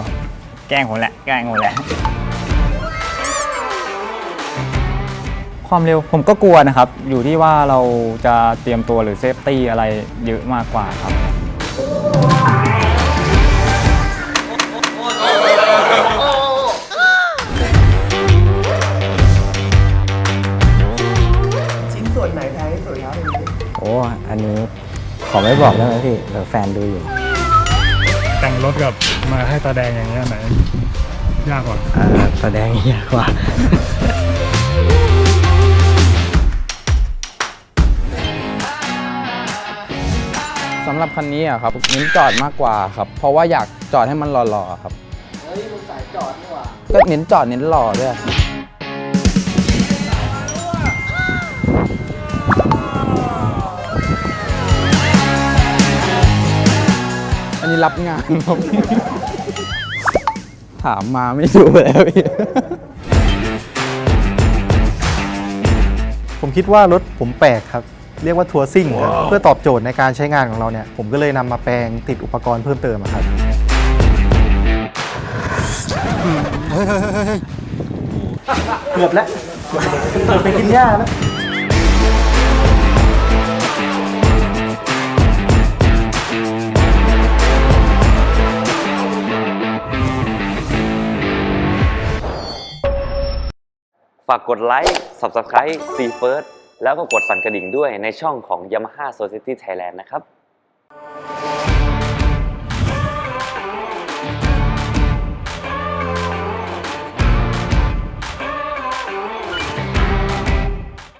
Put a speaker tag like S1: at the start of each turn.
S1: นนี้ L แกล้งผมแหละแกล้งผมแหละ ความเร็วผมก็กลัวนะครับ อยู่ที่ว่าเราจะเตรียมตัวหรือเซฟตี้อะไรเยอะมากกว่าครับ
S2: ชิ้นส่วนไหนแพงที่สุดครับอันนี้
S3: โอ้ อันนี้ขอไม่บอกได้ไหมพี่เดี๋ยวแฟนดูอยู่
S4: แต่ง รถกับมาให้ตาแดงอย่างเงี้ยไหน ยากกว่า
S3: อ่าแสดงยากกว่า
S5: สำหรับคันนี้อะครับเน้นจอดมากกว่าครับ เพราะว่าอยากจอดให้มันหล่อๆครับ
S2: เฮ้ยมึงสายจอดนี่หว่า
S5: ก็เน้นจอดเน้นหล่อด้วยอัน นี้รับงานครับ ถามมาไม่ดูแล้วพี่
S6: ผมคิดว่ารถผมแปลกครับ เรียกว่าทัวร์ซิ่งครับเพื่อตอบโจทย์ในการใช้งานของเราเนี่ย ผมก็เลยนำมาแปลงติดอุปกรณ์เพิ่มเติมอะครับ เกือบแล้วเกือบไปกินหญ้าแล้ว
S7: ฝากกดไลค์ Subscribe ซีเฟิร์สแล้วก็กดสั่นกระดิ่งด้วยในช่องของ Yamaha Society Thailand นะครับ